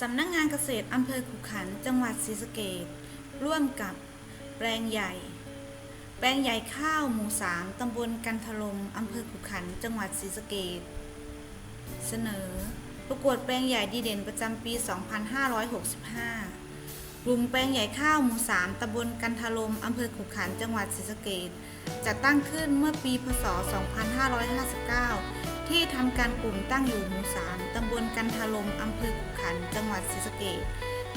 สำนักงานเกษตรอำเภอขุขันธ์จังหวัดศรีสะเกษร่วมกับแปลงใหญ่ แปลงใหญ่ข้าวหมู่สามตำบลกันทลมอำเภอขุขันธ์จังหวัดศรีสะเกษเสนอ ประกวดแปลงใหญ่ดีเด่นประจำปี 2565 กลุ่มแปลงใหญ่ข้าวหมู่สามตำบลกันทลมอำเภอขุขันธ์จังหวัดศรีสะเกษจัดตั้งขึ้นเมื่อปีพศ 2559 ที่ทำการกลุ่มตั้งอยู่หมู่สามตำบลกันทลมอำเภอขุขันจังหวัดศรีสะเกษ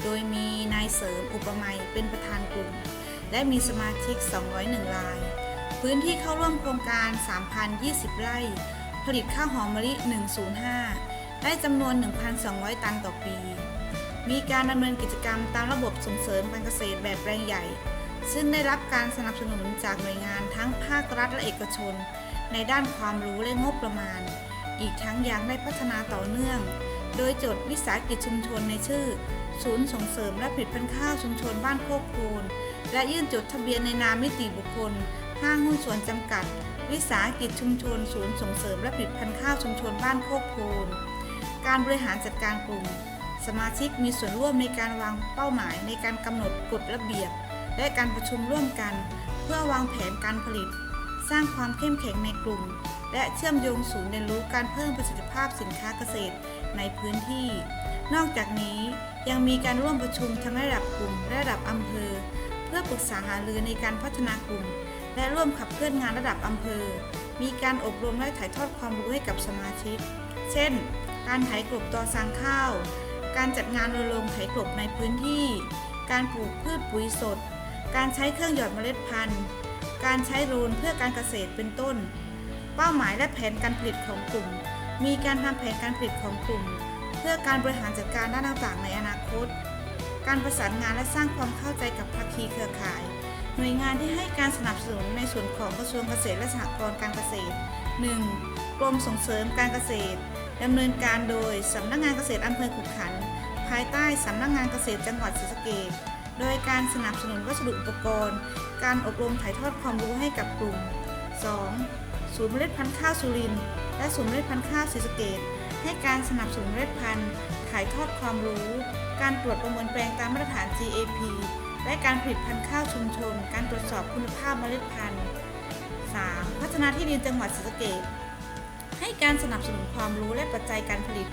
โดยมีนายเสริมอุปไมยเป็นประธานกลุ่ม และมีสมาชิก 201 ราย พื้นที่เข้าร่วมโครงการ 3,020 ไร่ ผลิตข้าวหอมมะลิ 105 ได้จำนวน 1,200 ตันต่อปี มีการดำเนินกิจกรรมตามระบบส่งเสริมการเกษตรแบบแปลงใหญ่ ซึ่งได้รับการสนับสนุนจากหน่วยงานทั้งภาครัฐและเอกชน ในด้านความรู้และงบประมาณ อีกทั้งยังได้พัฒนาต่อเนื่อง โดยจดวิสาหกิจชุมชนในชื่อ ศูนย์ส่งเสริมและผลิตภัณฑ์ข้าวชุมชนบ้านโคกโพนและยื่นจดทะเบียนในนามนิติบุคคล ห้างหุ้นส่วนจำกัด วิสาหกิจชุมชน ศูนย์ส่งเสริมและผลิตภัณฑ์ข้าวชุมชนบ้านโคกโพนการบริหารจัดการกลุ่ม สมาชิกมีส่วนร่วมในการวางเป้าหมายในการกำหนดกฎระเบียบ และการประชุมร่วมกัน เพื่อวางแผนการผลิต ร้างความเข้มแข็งในกลุ่ม และเชื่อมโยงศูนย์เรียนรู้การเพิ่มประสิทธิภาพสินค้าเกษตรในพื้นที่ นอกจากนี้ยังมีการร่วมประชุมทั้งระดับกลุ่มและระดับอำเภอ เพื่อปรึกษาหารือในการพัฒนากลุ่ม และร่วมขับเคลื่อนงานระดับอำเภอ มีการอบรมและถ่ายทอดความรู้ให้กับสมาชิก เช่น การไถกลบตอสังข้าว การจัดงานรณรงค์ไถกลบในพื้นที่ การปลูกพืชปุ๋ยสด การใช้เครื่องหยอดเมล็ดพันธุ์ การใช้โดรนเพื่อการเกษตรเป็นต้น เป้าหมายและแผนการผลิตของกลุ่ม มีการทำแผนการผลิตของกลุ่ม เพื่อการบริหารจัดการด้านต่างๆในอนาคต การประสานงานและสร้างความเข้าใจกับภาคีเครือข่าย หน่วยงานที่ให้การสนับสนุนในส่วนของกระทรวงเกษตรและสหกรณ์การเกษตร 1. กรมส่งเสริมการเกษตรดำเนินการโดยสำนักงานเกษตรอำเภอขุขัน ภายใต้สำนักงานเกษตรจังหวัดศรีสะเกษ โดยการสนับสนุนวัสดุอุปกรณ์ การอบรมถ่ายทอดความรู้ให้กับกลุ่ม 2. ศูนย์เมล็ดพันธุ์ข้าวสุรินทร์และศูนย์เมล็ดพันธุ์ข้าวศรีสะเกษให้การสนับสนุนเมล็ดพันธุ์ถ่ายทอดความรู้ การตรวจประเมินแปลงตามมาตรฐาน GAP และการผลิตพันธุ์ข้าวชุมชน การตรวจสอบคุณภาพเมล็ดพันธุ์ 3. พัฒนาที่ดินจังหวัดศรีสะเกษให้การสนับสนุนความรู้และปัจจัยการผลิต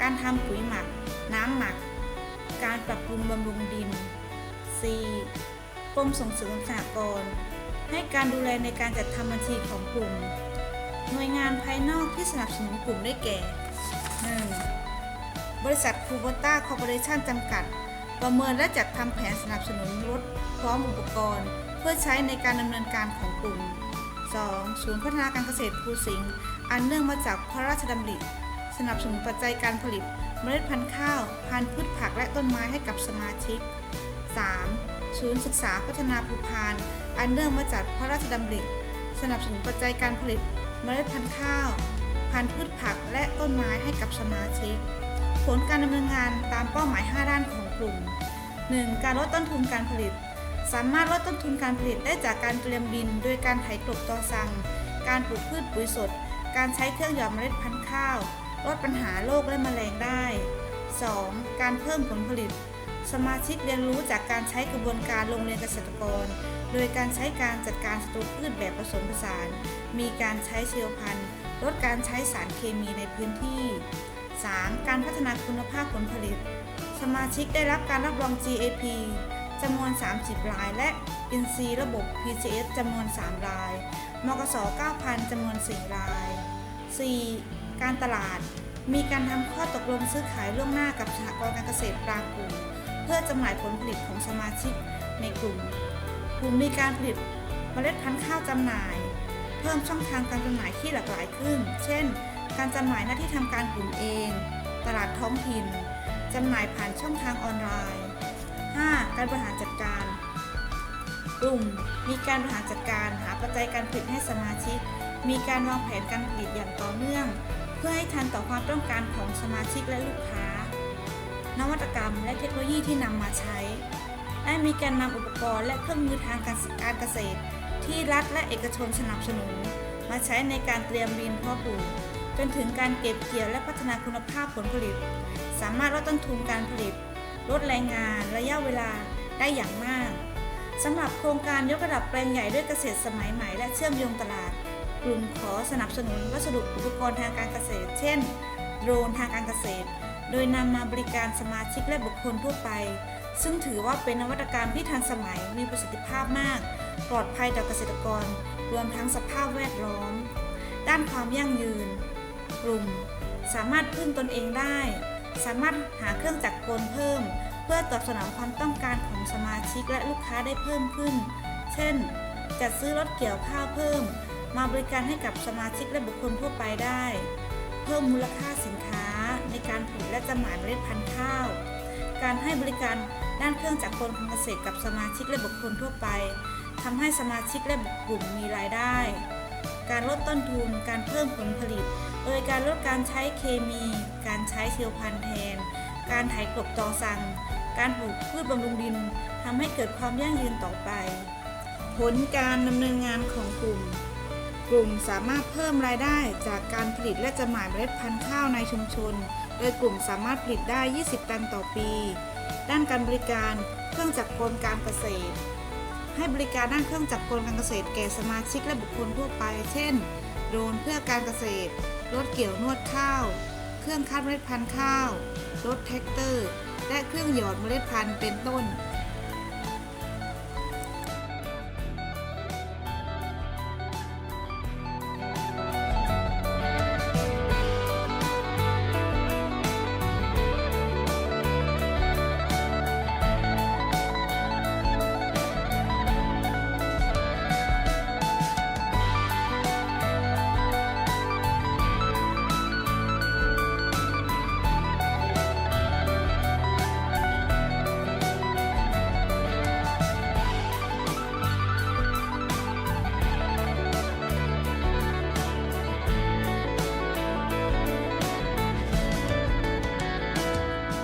การทำปุ๋ยหมัก น้ำหมัก การปรับปรุงบำรุงดิน 4. กรมส่งเสริมสหกรณ์ให้การดูแลในการจัดทำบัญชีของกลุ่ม หน่วยงานภายนอกที่สนับสนุนกลุ่มได้แก่ 1. บริษัทคูโบต้าคอร์ปอเรชั่นจำกัด ประเมินและจัดทำแผนสนับสนุนรถพร้อมอุปกรณ์ เพื่อใช้ในการดำเนินการของกลุ่ม 2. ศูนย์พัฒนาการเกษตรภูสิงห์อันเนื่องมาจากพระราชดำริ สนับสนุนปัจจัยการผลิตเมล็ดพันธุ์ข้าว พันธุ์พืชผักและต้นไม้ให้กับสมาชิก 3. ศูนย์ศึกษาพัฒนาภูพาน อันเนื่องมาจากพระราชดำริ สนับสนุนปัจจัยการผลิตเมล็ดพันธุ์ข้าว พันธุ์พืชผักและต้นไม้ให้กับสมาชิก ผลการดำเนินงานตามเป้าหมาย 5 ด้านของกลุ่ม 1. การลดต้นทุนการผลิต สามารถลดต้นทุนการผลิตได้จากการเตรียมดิน โดยการไถกลบตอสัง การปลูกพืชปุ๋ยสด การใช้เครื่องหยอดเมล็ดพันธุ์ข้าว ลดปัญหาโรคและแมลงได้ 2. การเพิ่มผลผลิต สมาชิกเรียนรู้จากการใช้กระบวนการโรงเรียนเกษตรกร โดยการใช้การจัดการศัตรูพืชแบบผสมผสาน มีการใช้เชียวพันธุ์ลดการใช้สารเคมีในพื้นที่ 3. การพัฒนาคุณภาพผลผลิต สมาชิกได้รับการรับรอง GAP จำนวน 30 ราย และ NC ระบบ PCS จำนวน 3 ราย มกส9,000จำนวน 4 ราย 4. การตลาด มีการทำข้อตกลงซื้อขายล่วงหน้ากับสหกรณ์การเกษตรกลากลุ่ม เพื่อจำหน่ายผลผลิตของสมาชิกในกลุ่ม กลุ่มมีการผลิตเมล็ดพันธุ์ข้าวจำหน่าย เพิ่มช่องทางการจำหน่ายที่หลากหลายขึ้น เช่น การจำหน่ายหน้าที่ทำการกลุ่มเอง ตลาดท้องถิ่นจำหน่ายผ่านช่องทางออนไลน์ 5. การบริหารจัดการ กลุ่มมีการบริหารจัดการหาปัจจัยการผลิตให้สมาชิก มีการวางแผนการผลิตอย่างต่อเนื่อง เพื่อให้ทันต่อความต้องการของสมาชิกและลูกค้า นวัตกรรม และเทคโนโลยีที่นำมาใช้ และมีการนำอุปกรณ์และเครื่องมือทางการเกษตร ที่รัฐและเอกชนสนับสนุน มาใช้ในการเตรียมดินเพาะปลูกจนถึงการเก็บเกี่ยวและพัฒนาคุณภาพผลผลิต สามารถลดต้นทุนการผลิต ลดแรงงานระยะเวลาได้อย่างมากสำหรับโครงการยกระดับแปลงใหญ่ด้วยเกษตรสมัยใหม่และเชื่อมโยงตลาด กลุ่มขอสนับสนุนวัสดุอุปกรณ์ทางการเกษตร เช่น โดรนทางการเกษตร โดยนำมาบริการสมาชิกและบุคคลทั่วไป ซึ่งถือว่าเป็นนวัตกรรมที่ทันสมัยมีประสิทธิภาพมาก ปลอดภัยต่อเกษตรกร รวมทั้งสภาพแวดล้อม ด้านความยั่งยืน กลุ่ม สามารถพึ่งตนเองได้ สามารถหาเครื่องจักรกลเพิ่ม เพื่อตอบสนองความต้องการของสมาชิกและลูกค้าได้เพิ่มขึ้น เช่น จัดซื้อรถเกี่ยวข้าวเพิ่ม มาบริการให้กับสมาชิกและบุคคลทั่วไปได้ เพิ่มมูลค่าสินค้า ในการผลิตและจำหน่ายเมล็ดพันธุ์ข้าว การให้บริการด้านเครื่องจักรกลทางเกษตรกับสมาชิกและบุคคลทั่วไปทำให้สมาชิกและกลุ่มมีรายได้ การลดต้นทุน การเพิ่มผลผลิต โดยการลดการใช้เคมี การใช้เชื้อพันธุ์แทน การไถกลบตอสัง การปลูกพืชบำรุงดินทำให้เกิดความยั่งยืนต่อไป ผลการดำเนินงานของ กลุ่มสามารถเพิ่มรายได้จากการผลิตและจำหน่ายเมล็ดพันธุ์ข้าวในชุมชน โดยกลุ่มสามารถผลิตได้ 20 ตันต่อปี ด้านการบริการเครื่องจักรกลการเกษตร ให้บริการด้านเครื่องจักรกลการเกษตรแก่สมาชิกและบุคคลทั่วไป เช่น โดรนเพื่อการเกษตร รถเกี่ยวนวดข้าว เครื่องคัดเมล็ดพันธุ์ข้าว รถแท็กเตอร์ และเครื่องหยอดเมล็ดพันธุ์เป็นต้น